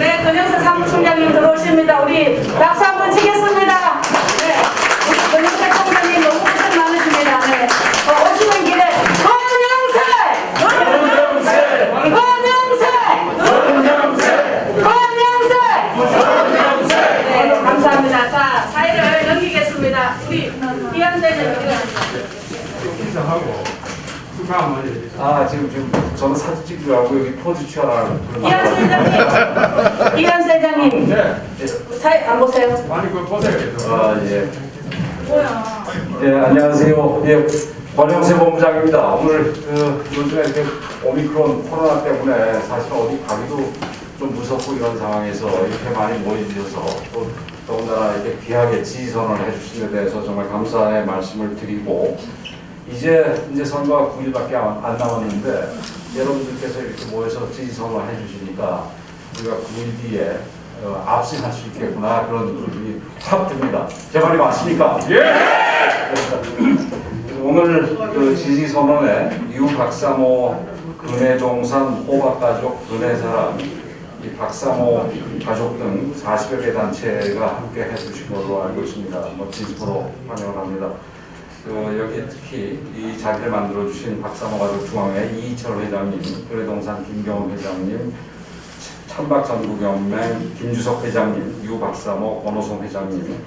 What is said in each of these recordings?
네, 권영선 사무총장님 들어오십니다. 우리 박수 한번 치겠습니다. 네, 우리 권영선 총장님 너무 고생 많으십니다. 네, 어, 오시는 길에 권영선! 권영선! 권영선! 네, 감사합니다. 자, 사회를 넘기겠습니다. 우리 이한대님 인사하고 해주세요. 아 지금 지금 저는 사진 찍기로 하고 여기 포즈 취하라 그런 이한 세장님, 이한 세장님, 네, 사회 안 보세요? 많이 그 보세요. 아예 뭐야? 예, 안녕하세요. 예, 권영세 본부장입니다. 오늘 그 요즘에 이렇게 오미크론 코로나 때문에 사실 어디 가기도 좀 무섭고 이런 상황에서 이렇게 많이 모여주셔서 또 더군다나 이렇게 귀하게 지지선언을 해주신 데 대해서 정말 감사의 말씀을 드리고 이제 이제 선거가 9일밖에 안, 안 남았는데 여러분들께서 이렇게 모여서 지지선언을 해주시니까 우리가 9일 뒤에 어, 압승할 수 있겠구나 그런 그림이 확 듭니다. 제 말이 맞습니까? 오늘 그 지지 선언에 유 박사모 근해동산 호박가족 근해사람 이 박사모 가족 등 40여 개 단체가 함께 해주신 걸로 알고 있습니다. 뭐 진심으로 환영을 합니다. 그 여기 특히 이 자리를 만들어 주신 박사모 가족 중앙회 이희철 회장님, 근해동산 김경훈 회장님, 찬박전국연맹 김주석 회장님, 유 박사모 권호성 회장님,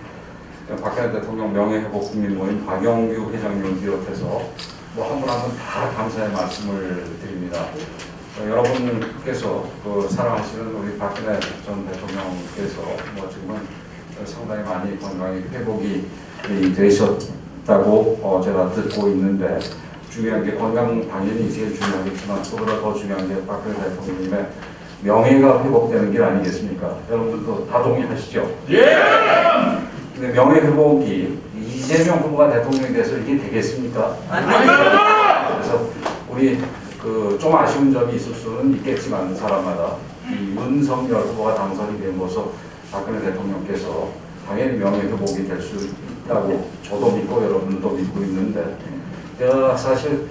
박근혜 대통령 명예회복 국민모임 박영규 회장님을 비롯해서 뭐 한 분 한 분 다 감사의 말씀을 드립니다. 어, 여러분께서 그 사랑하시는 우리 박근혜 전 대통령께서 뭐 지금은 상당히 많이 건강이 회복이 되셨 다고 어, 제가 듣고 있는데 중요한 게 건강 당연히 제일 중요하겠지만 그보다 더 중요한 게 박근혜 대통령님의 명예가 회복되는 게 아니겠습니까? 여러분들도 다 동의하시죠? 근데 명예 회복이 이재명 후보가 대통령이 돼서 이게 되겠습니까? 그래서 우리 그 좀 아쉬운 점이 있을 수는 있겠지만 사람마다 이 윤석열 후보가 당선이 됨으로써 박근혜 대통령께서 당연히 명예 회복이 될 수 있다고 저도 믿고 여러분도 믿고 있는데 제가 사실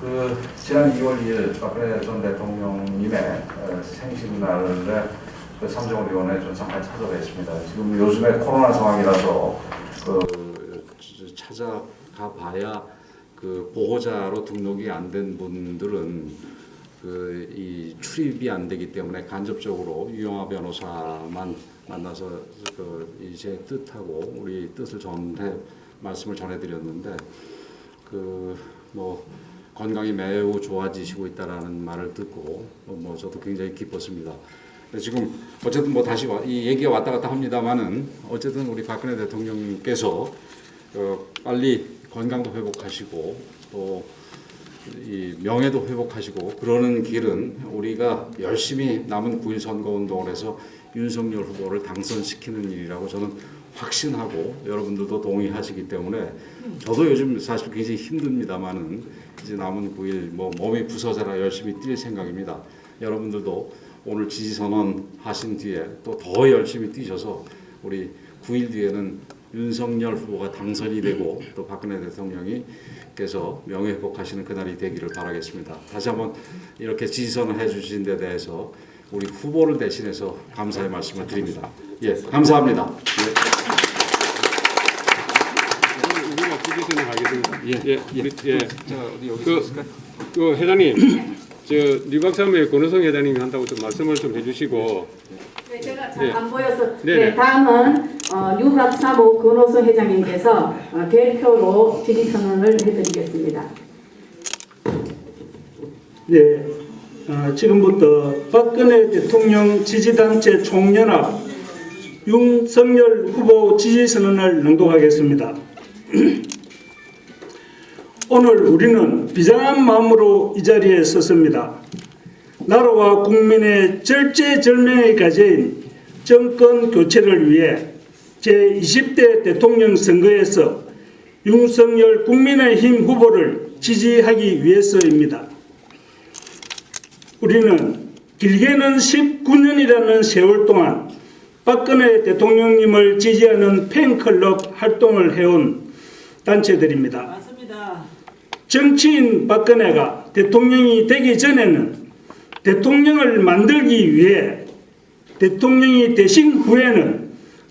그 지난 2월 2일 박근혜 전 대통령님의 어, 생신날에 그 삼정위원회 좀 잠깐 찾아뵙습니다. 지금 요즘에 코로나 상황이라서 그 찾아가 봐야 그 보호자로 등록이 안 된 분들은 그 이 출입이 안 되기 때문에 간접적으로 유영아 변호사만 만나서 그 이제 뜻하고 우리 뜻을 전해 말씀을 전해드렸는데 그 뭐 건강이 매우 좋아지시고 있다라는 말을 듣고 뭐 저도 굉장히 기뻤습니다. 지금 어쨌든 뭐 다시 와- 이 얘기가 왔다 갔다 합니다만은 어쨌든 우리 박근혜 대통령께서 어, 빨리 건강도 회복하시고 또이 명예도 회복하시고 그러는 길은 우리가 열심히 남은 9일 선거 운동을 해서 윤석열 후보를 당선시키는 일이라고 저는 확신하고 여러분들도 동의하시기 때문에 저도 요즘 사실 굉장히 힘듭니다만은 이제 남은 9일 뭐 몸이 부서져라 열심히 뛸 생각입니다. 여러분들도 오늘 지지 선언 하신 뒤에 또 더 열심히 뛰셔서 우리 9일 뒤에는 윤석열 후보가 당선이 되고 또 박근혜 대통령이 께서 명예회복하시는 그날이 되기를 바라겠습니다. 다시 한번 이렇게 지지선을 해주신 데 대해서 우리 후보를 대신해서 감사의 말씀을 드립니다. 예, 감사합니다. 우리가 지지선을 하겠습니다. 예, 예, 우리, 예. 자, 어디 여기 그, 그 회장님, 저류 박사의 권호성 회장님이 한다고 좀 말씀을 좀 해주시고, 네, 제가 네. 잘안 보여서. 네, 네, 네. 다음은 어, 유박사모 근호수 회장님께서 어, 대표로 지지선언을 해드리겠습니다. 네, 어, 지금부터 박근혜 대통령 지지단체 총연합 윤석열 후보 지지선언을 낭독하겠습니다. 오늘 우리는 비장한 마음으로 이 자리에 섰습니다. 나라와 국민의 절제절명의 과제인 정권 교체를 위해 제20대 대통령 선거에서 윤석열 국민의힘 후보를 지지하기 위해서입니다. 우리는 길게는 19년이라는 세월 동안 박근혜 대통령님을 지지하는 팬클럽 활동을 해온 단체들입니다. 맞습니다. 정치인 박근혜가 대통령이 되기 전에는 대통령을 만들기 위해 대통령이 되신 후에는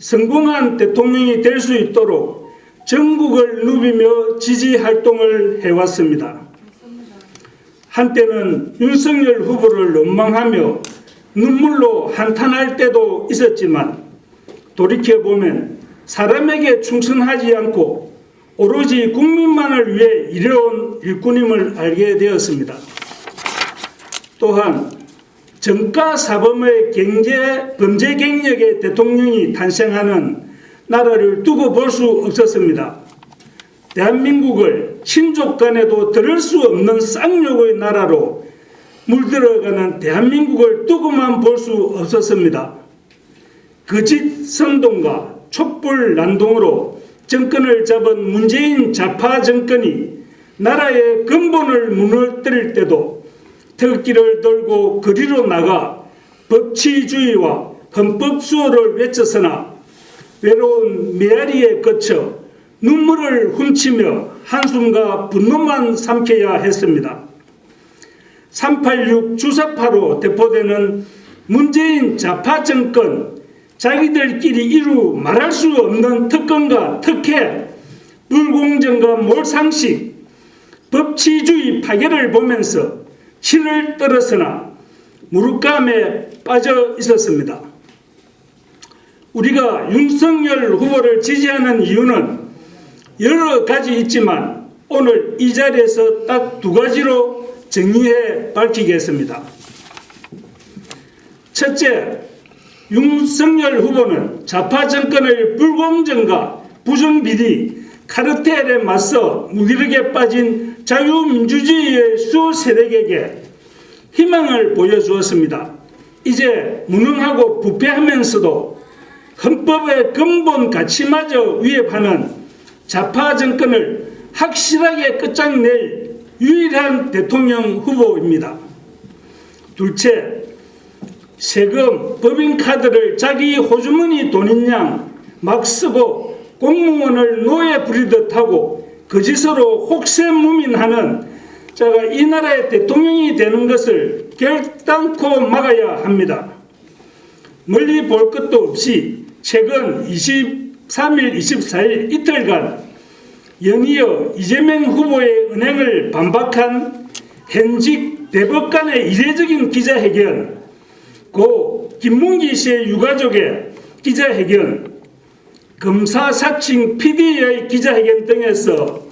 성공한 대통령이 될 수 있도록 전국을 누비며 지지 활동을 해왔습니다. 한때는 윤석열 후보를 원망하며 눈물로 한탄할 때도 있었지만 돌이켜보면 사람에게 충성하지 않고 오로지 국민만을 위해 일해온 일꾼임을 알게 되었습니다. 또한 정가 사범의 경제 범죄 경력의 대통령이 탄생하는 나라를 두고 볼 수 없었습니다. 대한민국을 친족 간에도 들을 수 없는 쌍욕의 나라로 물들어가는 대한민국을 두고만 볼 수 없었습니다. 거짓 선동과 촛불 난동으로 정권을 잡은 문재인 좌파 정권이 나라의 근본을 무너뜨릴 때도 특기를 들고 거리로 나가 법치주의와 헌법 수호를 외쳤으나 외로운 메아리에 거쳐 눈물을 훔치며 한숨과 분노만 삼켜야 했습니다. 386 주사파로 대표되는 문재인 좌파 정권 자기들끼리 이루 말할 수 없는 특권과 특혜, 불공정과 몰상식, 법치주의 파괴를 보면서 치를 떨었으나 무릎감에 빠져 있었습니다. 우리가 윤석열 후보를 지지하는 이유는 여러 가지 있지만 오늘 이 자리에서 딱 두 가지로 정리해 밝히겠습니다. 첫째, 윤석열 후보는 좌파 정권의 불공정과 부정비리, 카르텔에 맞서 무기력에 빠진 자유민주주의의 수 세력에게 희망을 보여주었습니다. 이제 무능하고 부패하면서도 헌법의 근본 가치마저 위협하는 좌파 정권을 확실하게 끝장낼 유일한 대통령 후보입니다. 둘째, 세금, 법인카드를 자기 호주머니 돈인 양 막 쓰고 공무원을 노예 부리듯 하고 거짓으로 혹세무민하는 자가 이 나라의 대통령이 되는 것을 결단코 막아야 합니다. 멀리 볼 것도 없이 최근 23일, 24일 이틀간 연이어 이재명 후보의 은행을 반박한 현직 대법관의 이례적인 기자회견, 고 김문기 씨의 유가족의 기자회견, 검사 사칭 PD의 기자회견 등에서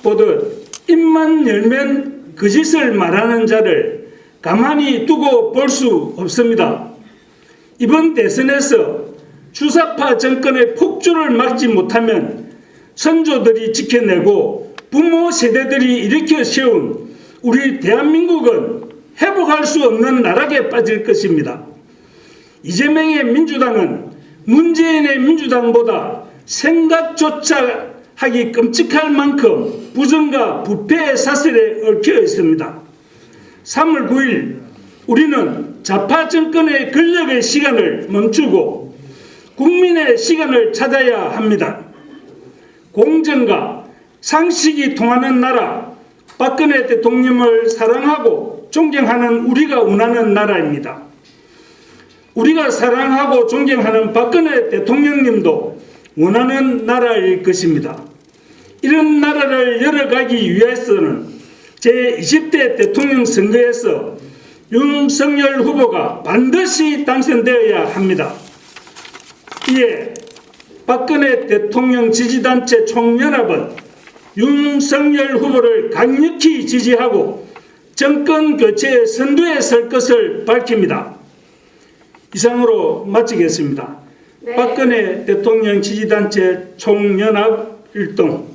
보듯 입만 열면 거짓을 말하는 자를 가만히 두고 볼 수 없습니다. 이번 대선에서 주사파 정권의 폭주를 막지 못하면 선조들이 지켜내고 부모 세대들이 일으켜 세운 우리 대한민국은 회복할 수 없는 나락에 빠질 것입니다. 이재명의 민주당은 문재인의 민주당보다 생각조차 하기 끔찍할 만큼 부정과 부패의 사슬에 얽혀 있습니다. 3월 9일 우리는 좌파 정권의 권력의 시간을 멈추고 국민의 시간을 찾아야 합니다. 공정과 상식이 통하는 나라 박근혜 대통령을 사랑하고 존경하는 우리가 원하는 나라입니다. 우리가 사랑하고 존경하는 박근혜 대통령님도 원하는 나라일 것입니다. 이런 나라를 열어가기 위해서는 제20대 대통령 선거에서 윤석열 후보가 반드시 당선되어야 합니다. 이에 박근혜 대통령 지지단체 총연합은 윤석열 후보를 강력히 지지하고 정권 교체 선두에 설 것을 밝힙니다. 이상으로 마치겠습니다. 네. 박근혜 대통령 지지단체 총연합 일동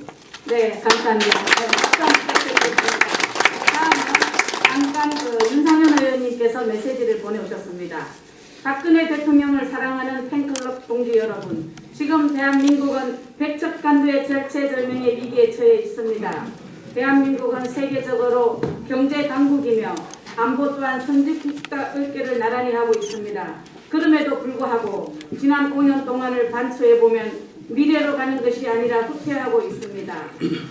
네, 감사합니다. 네, 부탁드리겠습니다. 다음은 잠깐 그 윤상현 의원님께서 메시지를 보내오셨습니다. 박근혜 대통령을 사랑하는 팬클럽 동지 여러분, 지금 대한민국은 백척간두의 절체절명의 위기에 처해 있습니다. 대한민국은 세계적으로 경제 강국이며 안보 또한 선진국가 어깨를 나란히 하고 있습니다. 그럼에도 불구하고 지난 5년 동안을 반추해 보면 미래로 가는 것이 아니라 후퇴하고 있습니다.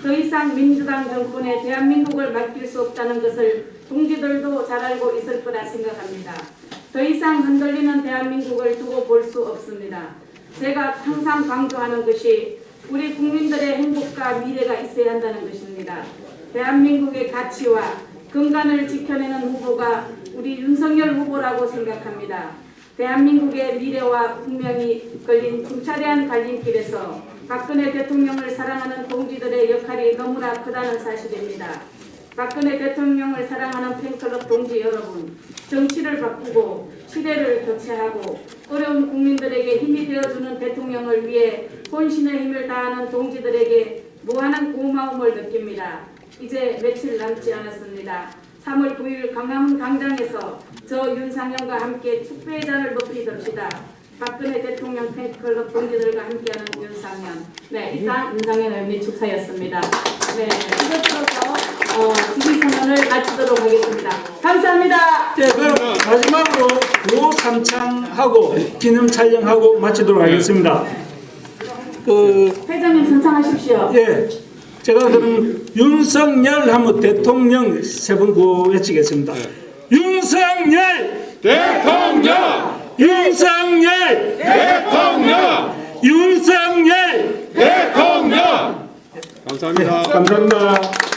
더 이상 민주당 정권에 대한민국을 맡길 수 없다는 것을 동지들도 잘 알고 있을 거라 생각합니다. 더 이상 흔들리는 대한민국을 두고 볼 수 없습니다. 제가 항상 강조하는 것이 우리 국민들의 행복과 미래가 있어야 한다는 것입니다. 대한민국의 가치와 근간을 지켜내는 후보가 우리 윤석열 후보라고 생각합니다. 대한민국의 미래와 운명이 걸린 중차대한 갈림길에서 박근혜 대통령을 사랑하는 동지들의 역할이 너무나 크다는 사실입니다. 박근혜 대통령을 사랑하는 팬클럽 동지 여러분, 정치를 바꾸고 시대를 교체하고 어려운 국민들에게 힘이 되어주는 대통령을 위해 혼신의 힘을 다하는 동지들에게 무한한 고마움을 느낍니다. 이제 며칠 남지 않았습니다. 3월 9일 강화문 광장에서 저 윤상현과 함께 축배의 잔을 높이 듭시다. 박근혜 대통령 팬클럽 동지들과 함께하는 윤상현. 네, 이상 윤상현 의원님 축사였습니다. 네, 이것으로서 어, 지지 선언을 마치도록 하겠습니다. 감사합니다. 네, 그럼 마지막으로 구호 삼창하고 기념 촬영하고 마치도록 하겠습니다. 그 회장님 선창하십시오. 예, 제가 그럼 윤석열 하면 대통령 세 번 외치겠습니다. 윤석열, 대통령! 윤석열, 대통령! 윤석열. 대통령! 감사합니다. 감사합니다.